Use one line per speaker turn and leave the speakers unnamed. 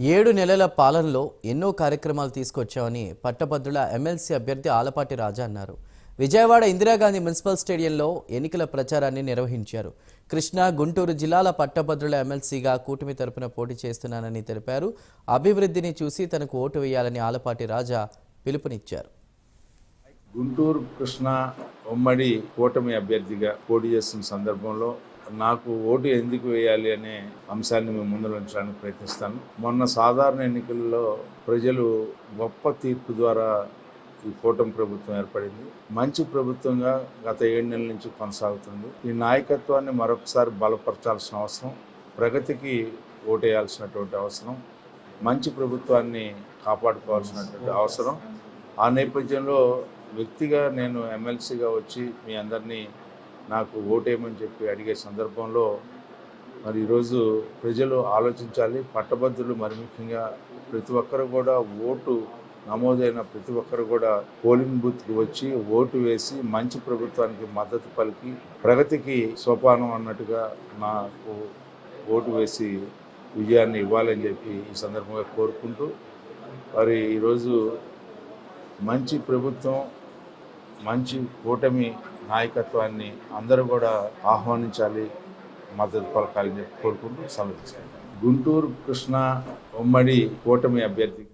ఏడు నెలల పాలనలో ఎన్నో కార్యక్రమాలు తీసుకొచ్చామని పట్టభద్రుల ఎమ్మెల్సీ అభ్యర్థి ఆలపాటి రాజా అన్నారు. విజయవాడ ఇందిరాగాంధీ మున్సిపల్ స్టేడియంలో ఎన్నికల ప్రచారాన్ని నిర్వహించారు. కృష్ణా గుంటూరు జిల్లాల పట్టభద్రుల ఎమ్మెల్సీగా కూటమి తరపున పోటీ చేస్తున్నానని తెలిపారు. అభివృద్ధిని చూసి తనకు ఓటు వేయాలని ఆలపాటి రాజా పిలుపునిచ్చారు.
గుంటూరు కృష్ణ ఉమ్మడి కూటమి అభ్యర్థిగా పోటీ చేస్తున్న సందర్భంలో నాకు ఓటు ఎందుకు వేయాలి అనే అంశాన్ని మేము ముందు ఉంచడానికి ప్రయత్నిస్తాను మొన్న సాధారణ ఎన్నికల్లో ప్రజలు గొప్ప తీర్పు ద్వారా ఈ కూటమి ప్రభుత్వం ఏర్పడింది. మంచి ప్రభుత్వంగా గత ఏడు నెలల నుంచి కొనసాగుతుంది. ఈ నాయకత్వాన్ని మరొకసారి బలపరచాల్సిన అవసరం ప్రగతికి ఓటేయాల్సినటువంటి అవసరం మంచి ప్రభుత్వాన్ని కాపాడుకోవాల్సినటువంటి అవసరం. ఆ నేపథ్యంలో వ్యక్తిగా నేను ఎమ్మెల్సీగా వచ్చి మీ అందరినీ నాకు ఓటేయమని చెప్పి అడిగే సందర్భంలో మరి ఈరోజు ప్రజలు ఆలోచించాలి. పట్టభద్రులు మరి ముఖ్యంగా ప్రతి ఒక్కరు కూడా ఓటు నమోదైన ప్రతి ఒక్కరు కూడా పోలింగ్ బూత్కి వచ్చి ఓటు వేసి మంచి ప్రభుత్వానికి మద్దతు పలికి ప్రగతికి సోపానం అన్నట్టుగా నాకు ఓటు వేసి విజయాన్ని ఇవ్వాలని చెప్పి ఈ సందర్భంగా కోరుకుంటూ మరి ఈరోజు మంచి ప్రభుత్వం మంచి కూటమి నాయకత్వాన్ని అందరూ కూడా ఆహ్వానించాలి మద్దతు పలకాలని కోరుకుంటూ సమర్థించాలి గుంటూరు కృష్ణ ఉమ్మడి కూటమి అభ్యర్థి